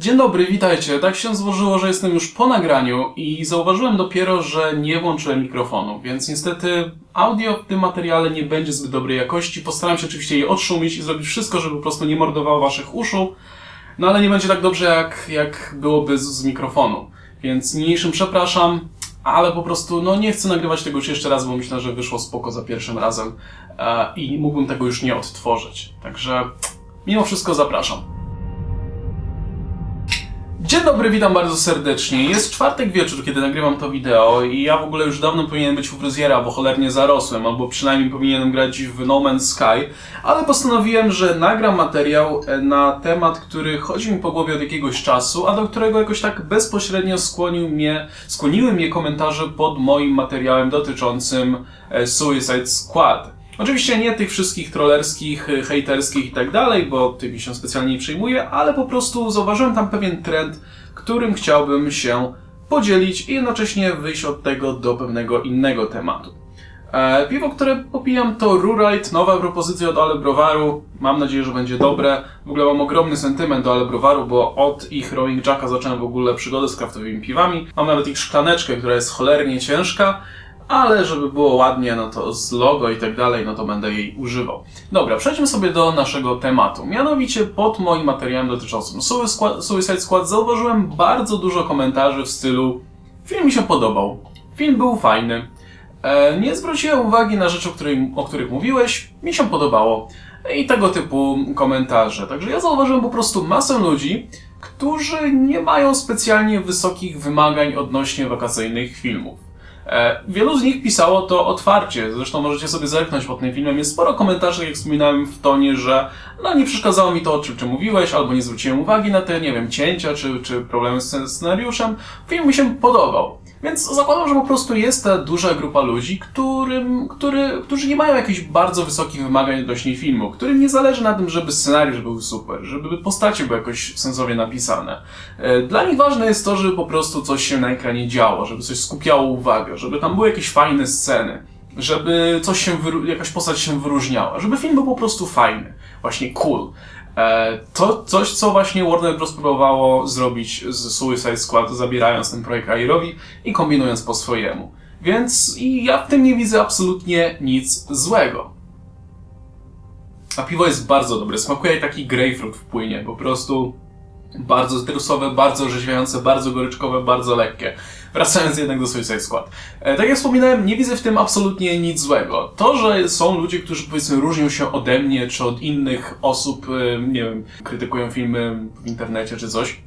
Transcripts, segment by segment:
Dzień dobry, witajcie. Tak się złożyło, że jestem już po nagraniu i zauważyłem dopiero, że nie włączyłem mikrofonu, więc niestety audio w tym materiale nie będzie zbyt dobrej jakości. Postaram się oczywiście je odszumić i zrobić wszystko, żeby po prostu nie mordowało waszych uszu, no ale nie będzie tak dobrze, jak, jak byłoby z, z mikrofonu. Więc niniejszym przepraszam, ale po prostu no nie chcę nagrywać tego już jeszcze raz, bo myślę, że wyszło spoko za pierwszym razem e, i mógłbym tego już nie odtworzyć. Także mimo wszystko zapraszam. Dzień dobry, witam bardzo serdecznie. Jest czwartek wieczór, kiedy nagrywam to wideo i ja w ogóle już dawno powinienem być u fryzjera, bo cholernie zarosłem, albo przynajmniej powinienem grać w No Man's Sky, ale postanowiłem, że nagram materiał e, na temat, który chodzi mi po głowie od jakiegoś czasu, a do którego jakoś tak bezpośrednio skłonił mnie, skłoniły mnie komentarze pod moim materiałem dotyczącym e, Suicide Squad. Oczywiście nie tych wszystkich trollerskich, y, hejterskich i tak dalej, bo tymi się specjalnie nie przejmuję, ale po prostu zauważyłem tam pewien trend, którym chciałbym się podzielić i jednocześnie wyjść od tego do pewnego innego tematu. E, piwo, które popijam to Rurite, nowa propozycja od Ale Browaru. Mam nadzieję, że będzie dobre. W ogóle mam ogromny sentyment do Ale Browaru, bo od ich Rowing Jacka zacząłem w ogóle przygodę z kraftowymi piwami. Mam nawet ich szklaneczkę, która jest cholernie ciężka ale żeby było ładnie, no to z logo i tak dalej, no to będę jej używał. Dobra, przejdźmy sobie do naszego tematu. Mianowicie pod moim materiałem dotyczącym Suicide Squad zauważyłem bardzo dużo komentarzy w stylu film mi się podobał, film był fajny, e, nie zwróciłem uwagi na rzeczy, o, której, o których mówiłeś, mi się podobało i tego typu komentarze. Także ja zauważyłem po prostu masę ludzi, którzy nie mają specjalnie wysokich wymagań odnośnie wakacyjnych filmów. E, wielu z nich pisało to otwarcie, zresztą możecie sobie zerknąć pod tym filmem. Jest sporo komentarzy, jak wspominałem, w tonie, że no nie przeszkadzało mi to, o czym czy mówiłeś, albo nie zwróciłem uwagi na te, nie wiem, cięcia, czy, czy problemy z scenariuszem. Film mi się podobał. Więc zakładam, że po prostu jest ta duża grupa ludzi, którym, który, którzy nie mają jakichś bardzo wysokich wymagań odnośnie filmu, którym nie zależy na tym, żeby scenariusz był super, żeby postacie były jakoś sensownie napisane. E, dla nich ważne jest to, żeby po prostu coś się na ekranie działo, żeby coś skupiało uwagę, żeby tam były jakieś fajne sceny, żeby coś się, jakaś postać się wyróżniała, żeby film był po prostu fajny, właśnie cool. E, to coś, co właśnie Warner Bros. próbowało zrobić z Suicide Squad, zabierając ten projekt Airowi i kombinując po swojemu. Więc ja w tym nie widzę absolutnie nic złego. A piwo jest bardzo dobre. Smakuje jak taki grapefruit w płynie. Po prostu bardzo cytrusowe, bardzo orzeźwiające, bardzo goryczkowe, bardzo lekkie. Wracając jednak do Suicide Squad. E, tak jak wspominałem, nie widzę w tym absolutnie nic złego. To, że są ludzie, którzy powiedzmy różnią się ode mnie, czy od innych osób, e, nie wiem, krytykują filmy w internecie czy coś,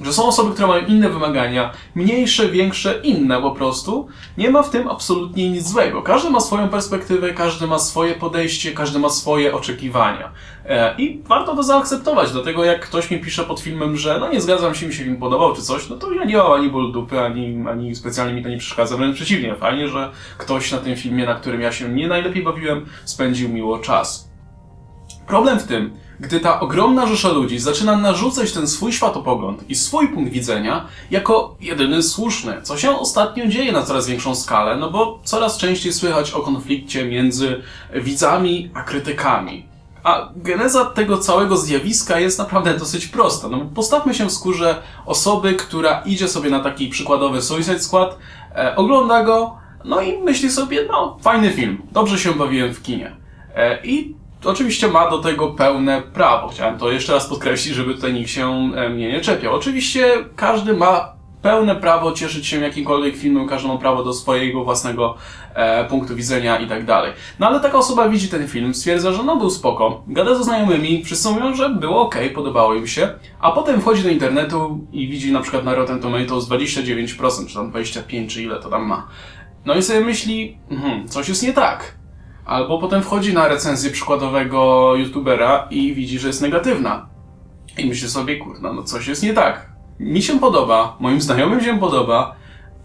że są osoby, które mają inne wymagania, mniejsze, większe, inne po prostu. Nie ma w tym absolutnie nic złego. Każdy ma swoją perspektywę, każdy ma swoje podejście, każdy ma swoje oczekiwania. E, I warto to zaakceptować, dlatego jak ktoś mi pisze pod filmem, że no nie zgadzam się, mi się film podobał czy coś, no to ja nie mam ani ból dupy, ani, ani specjalnie mi to nie przeszkadza, wręcz przeciwnie. Fajnie, że ktoś na tym filmie, na którym ja się nie najlepiej bawiłem, spędził miło czas. Problem w tym, gdy ta ogromna rzesza ludzi zaczyna narzucać ten swój światopogląd i swój punkt widzenia jako jedyny słuszny, co się ostatnio dzieje na coraz większą skalę, no bo coraz częściej słychać o konflikcie między widzami a krytykami. A geneza tego całego zjawiska jest naprawdę dosyć prosta. No, postawmy się w skórze osoby, która idzie sobie na taki przykładowy Suicide Squad, e, ogląda go, no i myśli sobie, no fajny film, dobrze się bawiłem w kinie. E, I oczywiście ma do tego pełne prawo. Chciałem to jeszcze raz podkreślić, żeby tutaj nikt się e, mnie nie czepiał. Oczywiście każdy ma pełne prawo cieszyć się jakimkolwiek filmem, każdy ma prawo do swojego własnego e, punktu widzenia i tak dalej. No ale taka osoba widzi ten film, stwierdza, że no był spoko, gada ze znajomymi, wszyscy mówią, że było ok, podobało im się, a potem wchodzi do internetu i widzi na przykład na Rotten Tomatoes 29%, czy tam 25%, czy ile to tam ma. No i sobie myśli, hmm, coś jest nie tak. Albo potem wchodzi na recenzję przykładowego youtubera i widzi, że jest negatywna. I myśli sobie, kurna, no coś jest nie tak. Mi się podoba, moim znajomym się podoba,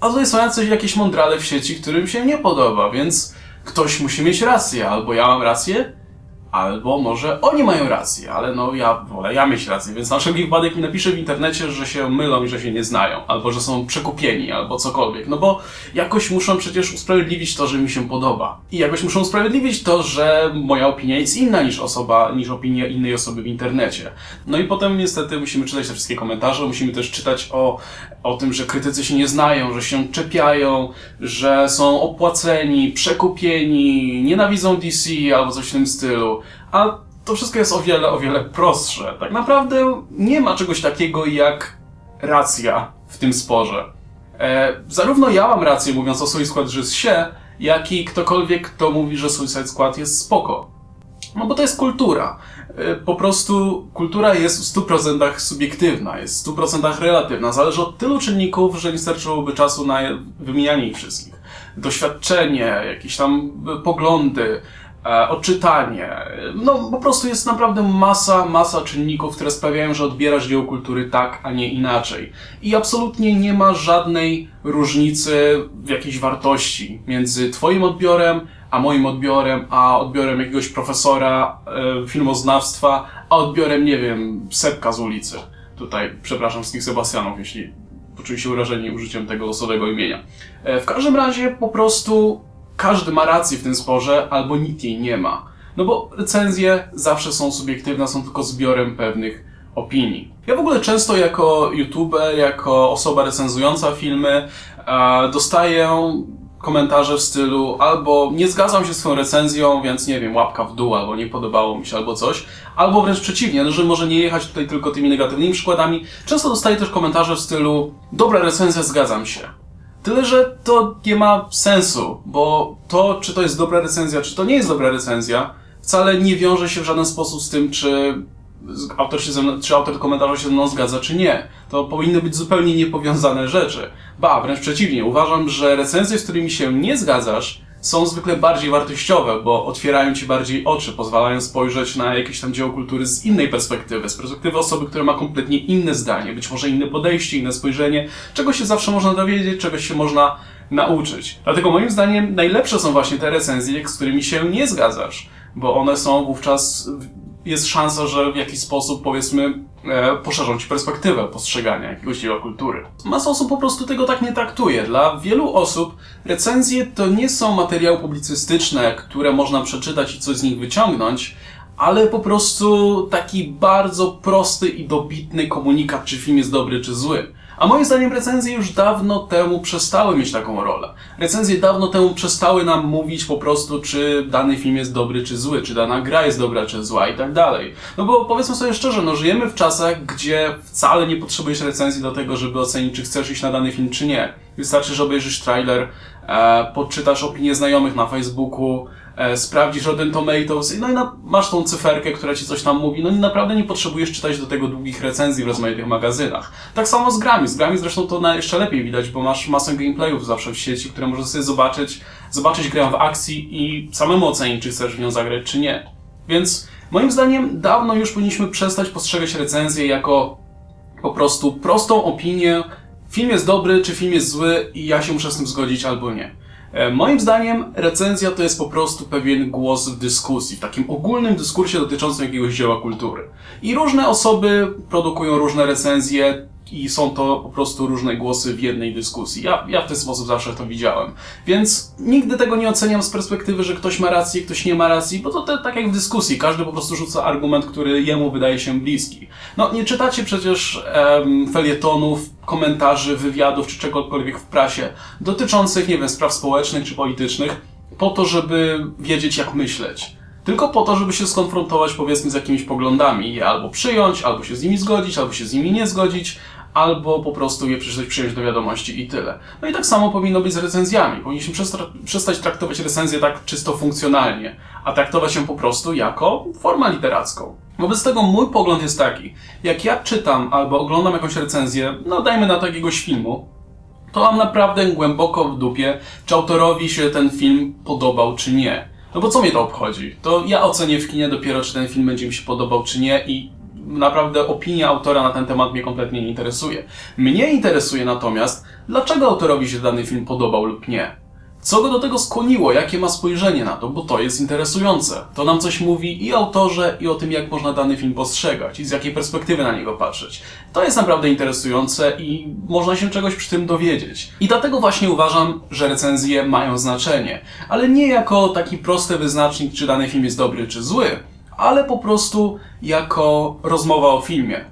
a tutaj są jacyś jakieś mądrale w sieci, którym się nie podoba, więc ktoś musi mieć rację. Albo ja mam rację, Albo może oni mają rację, ale no ja wolę ja mieć rację, więc na wszelki wypadek mi napiszę w internecie, że się mylą i że się nie znają, albo że są przekupieni, albo cokolwiek. No bo jakoś muszą przecież usprawiedliwić to, że mi się podoba. I jakoś muszą usprawiedliwić to, że moja opinia jest inna niż osoba, niż opinia innej osoby w internecie. No i potem niestety musimy czytać te wszystkie komentarze, musimy też czytać o, o tym, że krytycy się nie znają, że się czepiają, że są opłaceni, przekupieni, nienawidzą DC albo coś w tym stylu. A to wszystko jest o wiele, o wiele prostsze. Tak naprawdę nie ma czegoś takiego jak racja w tym sporze. E, zarówno ja mam rację mówiąc o Suicide Squad, że jest się, jak i ktokolwiek, kto mówi, że Suicide Squad jest spoko. No bo to jest kultura. E, Po prostu kultura jest w 100% subiektywna, jest w 100% relatywna. Zależy od tylu czynników, że nie starczyłoby czasu na wymienianie ich wszystkich. Doświadczenie, jakieś tam poglądy, odczytanie. No po prostu jest naprawdę masa, masa czynników, które sprawiają, że odbierasz dzieło kultury tak, a nie inaczej. I absolutnie nie ma żadnej różnicy w jakiejś wartości między twoim odbiorem, a moim odbiorem, a odbiorem jakiegoś profesora e, filmoznawstwa, a odbiorem, nie wiem, Sepka z ulicy. Tutaj przepraszam wszystkich Sebastianów, jeśli poczuli się urażeni użyciem tego losowego imienia. E, w każdym razie po prostu każdy ma rację w tym sporze, albo nikt jej nie ma. No bo recenzje zawsze są subiektywne, są tylko zbiorem pewnych opinii. Ja w ogóle często jako youtuber, jako osoba recenzująca filmy, dostaję komentarze w stylu albo nie zgadzam się z twoją recenzją, więc nie wiem, łapka w dół, albo nie podobało mi się, albo coś, albo wręcz przeciwnie, no, że może nie jechać tutaj tylko tymi negatywnymi przykładami. Często dostaję też komentarze w stylu dobra recenzja, zgadzam się. Tyle, że to nie ma sensu, bo to, czy to jest dobra recenzja, czy to nie jest dobra recenzja, wcale nie wiąże się w żaden sposób z tym, czy autor, się mną, czy autor komentarza się ze mną zgadza, czy nie. To powinny być zupełnie niepowiązane rzeczy. Ba, wręcz przeciwnie. Uważam, że recenzje, z którymi się nie zgadzasz, są zwykle bardziej wartościowe, bo otwierają ci bardziej oczy, pozwalają spojrzeć na jakieś tam dzieło kultury z innej perspektywy, z perspektywy osoby, która ma kompletnie inne zdanie, być może inne podejście, inne spojrzenie, czego się zawsze można dowiedzieć, czegoś się można nauczyć. Dlatego moim zdaniem najlepsze są właśnie te recenzje, z którymi się nie zgadzasz, bo one są wówczas jest szansa, że w jakiś sposób, powiedzmy, e, poszerzą ci perspektywę postrzegania jakiegoś dzieła kultury. Masa osób po prostu tego tak nie traktuje. Dla wielu osób recenzje to nie są materiały publicystyczne, które można przeczytać i coś z nich wyciągnąć, ale po prostu taki bardzo prosty i dobitny komunikat, czy film jest dobry, czy zły. A moim zdaniem recenzje już dawno temu przestały mieć taką rolę. Recenzje dawno temu przestały nam mówić po prostu, czy dany film jest dobry, czy zły, czy dana gra jest dobra, czy zła i tak dalej. No bo powiedzmy sobie szczerze, no żyjemy w czasach, gdzie wcale nie potrzebujesz recenzji do tego, żeby ocenić, czy chcesz iść na dany film, czy nie. Wystarczy, że obejrzysz trailer, e, opinie znajomych na Facebooku, sprawdzisz Rotten Tomatoes, no i na, masz tą cyferkę, która ci coś tam mówi. No i naprawdę nie potrzebujesz czytać do tego długich recenzji w rozmaitych magazynach. Tak samo z grami. Z grami zresztą to na jeszcze lepiej widać, bo masz masę gameplayów zawsze w sieci, które możesz sobie zobaczyć, zobaczyć grę w akcji i samemu ocenić, czy chcesz w nią zagrać, czy nie. Więc moim zdaniem dawno już powinniśmy przestać postrzegać recenzję jako po prostu prostą opinię, film jest dobry, czy film jest zły i ja się muszę z tym zgodzić albo nie. E, Moim zdaniem recenzja to jest po prostu pewien głos w dyskusji, w takim ogólnym dyskursie dotyczącym jakiegoś dzieła kultury. I różne osoby produkują różne recenzje i są to po prostu różne głosy w jednej dyskusji. Ja, ja w ten sposób zawsze to widziałem. Więc nigdy tego nie oceniam z perspektywy, że ktoś ma rację, ktoś nie ma racji, bo to te, tak jak w dyskusji. Każdy po prostu rzuca argument, który jemu wydaje się bliski. No, nie czytacie przecież em, felietonów, komentarzy, wywiadów czy czegokolwiek w prasie dotyczących, nie wiem, spraw społecznych czy politycznych, po to, żeby wiedzieć, jak myśleć. Tylko po to, żeby się skonfrontować, powiedzmy, z jakimiś poglądami je albo przyjąć, albo się z nimi zgodzić, albo się z nimi nie zgodzić, albo po prostu je przeczytać, przyjąć do wiadomości i tyle. No i tak samo powinno być z recenzjami. Powinniśmy przestać traktować recenzję tak czysto funkcjonalnie, a traktować ją po prostu jako formę literacką. Wobec tego mój pogląd jest taki, jak ja czytam albo oglądam jakąś recenzję, no dajmy na to jakiegoś filmu, to mam naprawdę głęboko w dupie, czy autorowi się ten film podobał, czy nie. No bo co mnie to obchodzi? To ja ocenię w kinie dopiero, czy ten film będzie mi się podobał, czy nie i naprawdę opinia autora na ten temat mnie kompletnie nie interesuje. Mnie interesuje natomiast, dlaczego autorowi się dany film podobał lub nie. Co go do tego skłoniło? Jakie ma spojrzenie na to? Bo to jest interesujące. To nam coś mówi i autorze, i o tym, jak można dany film postrzegać i z jakiej perspektywy na niego patrzeć. To jest naprawdę interesujące i można się czegoś przy tym dowiedzieć. I dlatego właśnie uważam, że recenzje mają znaczenie. Ale nie jako taki prosty wyznacznik, czy dany film jest dobry, czy zły, ale po prostu jako rozmowa o filmie.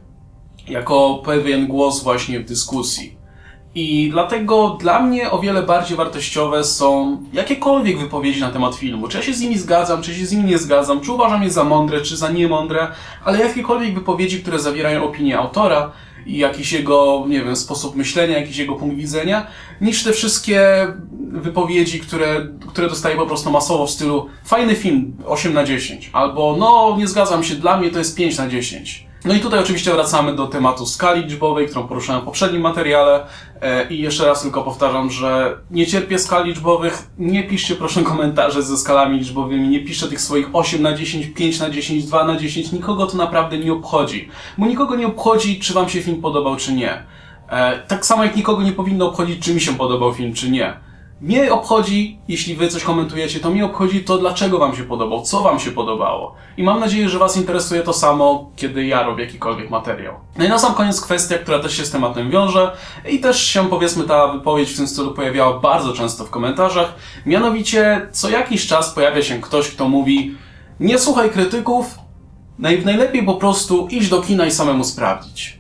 Jako pewien głos właśnie w dyskusji. I dlatego dla mnie o wiele bardziej wartościowe są jakiekolwiek wypowiedzi na temat filmu. Czy ja się z nimi zgadzam, czy się z nimi nie zgadzam, czy uważam je za mądre, czy za niemądre, ale jakiekolwiek wypowiedzi, które zawierają opinię autora i jakiś jego, nie wiem, sposób myślenia, jakiś jego punkt widzenia, niż te wszystkie wypowiedzi, które, które dostaję po prostu masowo w stylu fajny film, 8 na 10, albo no nie zgadzam się, dla mnie to jest 5 na 10. No i tutaj oczywiście wracamy do tematu skali liczbowej, którą poruszałem w poprzednim materiale. E, I jeszcze raz tylko powtarzam, że nie cierpię skali liczbowych. Nie piszcie proszę komentarze ze skalami liczbowymi, nie piszcie tych swoich 8 na 10, 5 na 10, 2 na 10. Nikogo to naprawdę nie obchodzi. Bo nikogo nie obchodzi, czy wam się film podobał, czy nie. E, tak samo jak nikogo nie powinno obchodzić, czy mi się podobał film, czy nie. Mnie obchodzi, jeśli wy coś komentujecie, to mnie obchodzi to, dlaczego wam się podobał, co wam się podobało. I mam nadzieję, że was interesuje to samo, kiedy ja robię jakikolwiek materiał. No i na sam koniec kwestia, która też się z tematem wiąże i też się, powiedzmy, ta wypowiedź w tym stylu pojawiała bardzo często w komentarzach. Mianowicie, co jakiś czas pojawia się ktoś, kto mówi nie słuchaj krytyków, najlepiej po prostu iść do kina i samemu sprawdzić.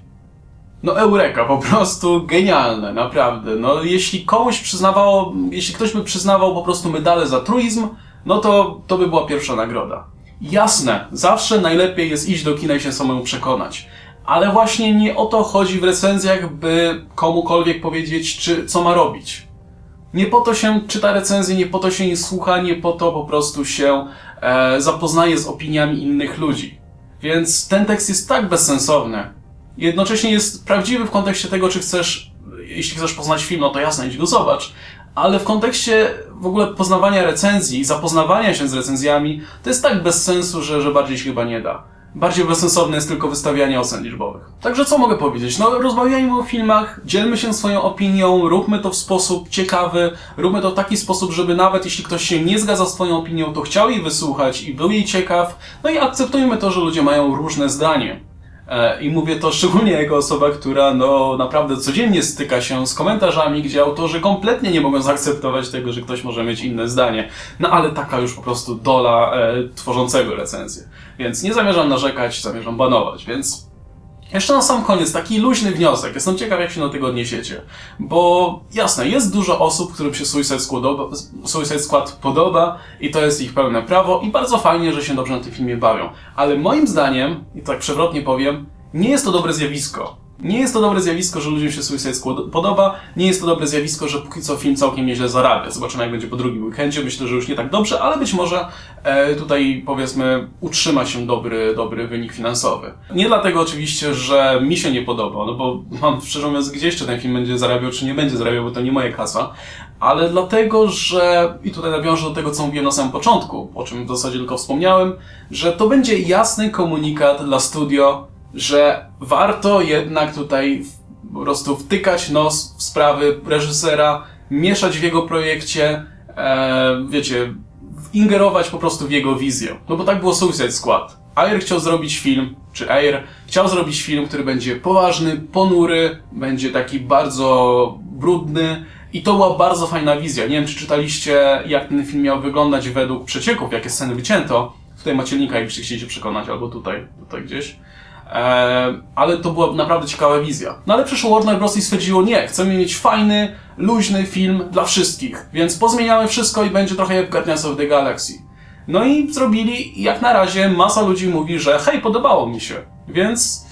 No eureka, po prostu genialne, naprawdę. No jeśli komuś przyznawało, jeśli ktoś by przyznawał po prostu medale za truizm, no to to by była pierwsza nagroda. Jasne, zawsze najlepiej jest iść do kina i się samemu przekonać. Ale właśnie nie o to chodzi w recenzjach, by komukolwiek powiedzieć, czy co ma robić. Nie po to się czyta recenzję, nie po to się nie słucha, nie po to po prostu się e, zapoznaje z opiniami innych ludzi. Więc ten tekst jest tak bezsensowny, jednocześnie jest prawdziwy w kontekście tego, czy chcesz, jeśli chcesz poznać film, no to jasne, idź go zobacz. Ale w kontekście w ogóle poznawania recenzji, zapoznawania się z recenzjami, to jest tak bez sensu, że, że bardziej się chyba nie da. Bardziej bezsensowne jest tylko wystawianie ocen liczbowych. Także co mogę powiedzieć? No, rozmawiajmy o filmach, dzielmy się swoją opinią, róbmy to w sposób ciekawy, róbmy to w taki sposób, żeby nawet jeśli ktoś się nie zgadza z swoją opinią, to chciał jej wysłuchać i był jej ciekaw. No i akceptujmy to, że ludzie mają różne zdanie. E, I mówię to szczególnie jako osoba, która no naprawdę codziennie styka się z komentarzami, gdzie autorzy kompletnie nie mogą zaakceptować tego, że ktoś może mieć inne zdanie. No ale taka już po prostu dola e, tworzącego recenzję. Więc nie zamierzam narzekać, zamierzam banować, więc jeszcze na sam koniec taki luźny wniosek. Jestem ciekaw, jak się do tego odniesiecie. Bo jasne, jest dużo osób, którym się Suicide Squad, Suicide Squad podoba i to jest ich pełne prawo i bardzo fajnie, że się dobrze na tym filmie bawią. Ale moim zdaniem, i tak przewrotnie powiem, nie jest to dobre zjawisko. Nie jest to dobre zjawisko, że ludziom się Suicide Squad podoba. Nie jest to dobre zjawisko, że póki co film całkiem nieźle zarabia. Zobaczymy, jak będzie po drugim weekendzie. Myślę, że już nie tak dobrze, ale być może e, tutaj, powiedzmy, utrzyma się dobry, dobry wynik finansowy. Nie dlatego oczywiście, że mi się nie podoba, no bo mam szczerze mówiąc gdzieś, czy ten film będzie zarabiał, czy nie będzie zarabiał, bo to nie moja kasa. Ale dlatego, że, i tutaj nawiążę do tego, co mówiłem na samym początku, o czym w zasadzie tylko wspomniałem, że to będzie jasny komunikat dla studio, że warto jednak tutaj po prostu wtykać nos w sprawy reżysera, mieszać w jego projekcie, e, wiecie, ingerować po prostu w jego wizję. No bo tak było Suicide Squad. Air chciał zrobić film, czy Air chciał zrobić film, który będzie poważny, ponury, będzie taki bardzo brudny, i to była bardzo fajna wizja. Nie wiem, czy czytaliście, jak ten film miał wyglądać według przecieków, jakie sceny wycięto. Tutaj macie linka, jakbyście chcieli przekonać, albo tutaj, tutaj gdzieś. Eee, ale to była naprawdę ciekawa wizja. No ale przyszło Warner Bros. i stwierdziło, nie, chcemy mieć fajny, luźny film dla wszystkich, więc pozmieniamy wszystko i będzie trochę jak Guardians of the Galaxy. No i zrobili, jak na razie masa ludzi mówi, że hej, podobało mi się. Więc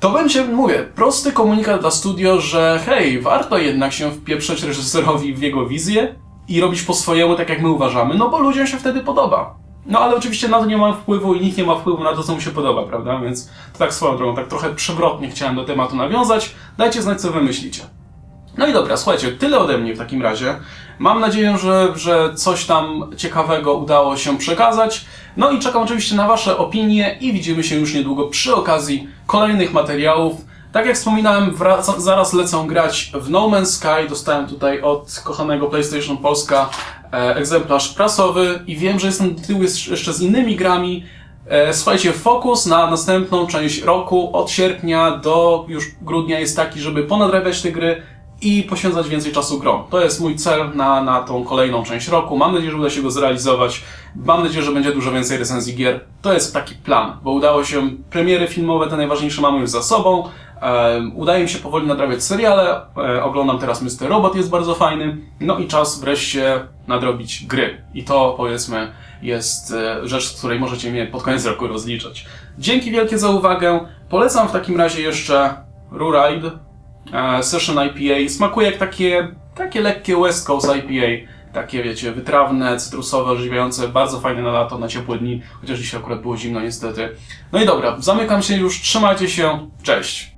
to będzie, mówię, prosty komunikat dla studio, że hej, warto jednak się wpieprzeć reżyserowi w jego wizję i robić po swojemu tak jak my uważamy, no bo ludziom się wtedy podoba. No ale oczywiście na to nie mam wpływu i nikt nie ma wpływu na to, co mu się podoba, prawda? Więc to tak swoją drogą, tak trochę przewrotnie chciałem do tematu nawiązać. Dajcie znać, co wy myślicie. No i dobra, słuchajcie, tyle ode mnie w takim razie. Mam nadzieję, że, że coś tam ciekawego udało się przekazać. No i czekam oczywiście na Wasze opinie i widzimy się już niedługo przy okazji kolejnych materiałów. Tak jak wspominałem, wraca, zaraz lecę grać w No Man's Sky. Dostałem tutaj od kochanego PlayStation Polska e, egzemplarz prasowy i wiem, że jestem do tyłu jeszcze z innymi grami. E, słuchajcie, fokus na następną część roku, od sierpnia do już grudnia jest taki, żeby ponadrabiać te gry i poświęcać więcej czasu grom. To jest mój cel na, na tą kolejną część roku. Mam nadzieję, że uda się go zrealizować. Mam nadzieję, że będzie dużo więcej recenzji gier. To jest taki plan, bo udało się premiery filmowe, te najważniejsze mamy już za sobą. Udaje mi się powoli nadrabiać seriale. E, oglądam teraz Mr. Robot, jest bardzo fajny. No i czas wreszcie nadrobić gry. I to powiedzmy jest e, rzecz, z której możecie mnie pod koniec roku rozliczać. Dzięki wielkie za uwagę. Polecam w takim razie jeszcze Ruride e, Session IPA. Smakuje jak takie, takie lekkie West Coast IPA. Takie wiecie, wytrawne, cytrusowe, orzeźwiające, bardzo fajne na lato, na ciepłe dni, chociaż dzisiaj akurat było zimno niestety. No i dobra, zamykam się już, trzymajcie się, cześć!